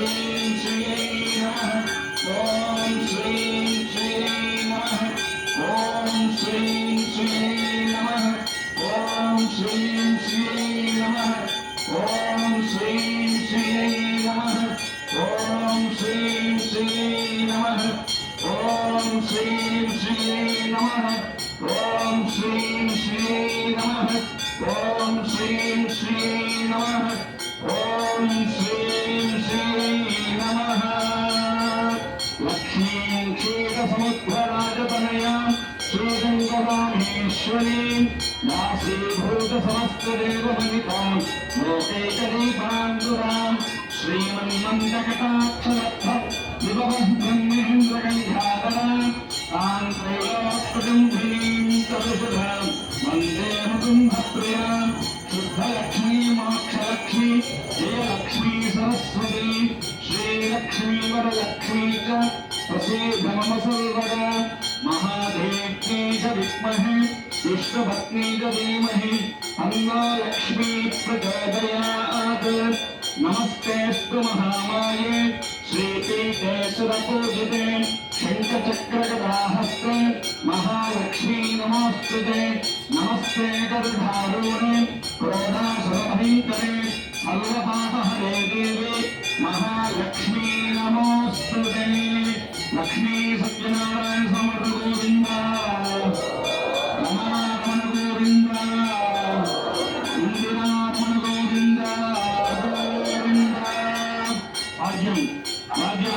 Om Shri Shri Namah Om Shri Shri Namah विश्वराजतनय श्रीरङ्गदामेश्वरी दासीभूतसमस्तदेवमनितां लोकैकदीपाङ्कुरां श्रीमन्मन्दकटाक्षरत्थ विभवब्रह्मेन्द्रगन्ध्यादरां तां त्रैलोकगन्धीं तदुषधां वन्दे मुकुम्भप्रियां शुद्धलक्ष्मी मोक्षलक्ष्मी जयलक्ष्मी सरस्वती श्रीलक्ष्मी वरलक्ष्मी च ప్రసీధమసల్వర మహాదేవ్యై విద్మహే విష్ణుభక్తి ధీమహి అన్నా లక్ష్మీ ప్రచోదయాత్ నమస్తేస్తు మహామాయే శ్రీపీఠేశ్వరపూజితే శంఖచక్రగదాహస్తే మహాలక్ష్మీ నమోస్తుతే నమస్తే గర్భారూణే క్రోధాసురభైకరే సర్వపాపహరే దేవి మహాలక్ష్మీ నమోస్తుతే ಲಕ್ಷ್ಮೀ ಸತ್ಯನಾರಾಯಣ ಸಮರ್ಥ ಗೋವಿಂದ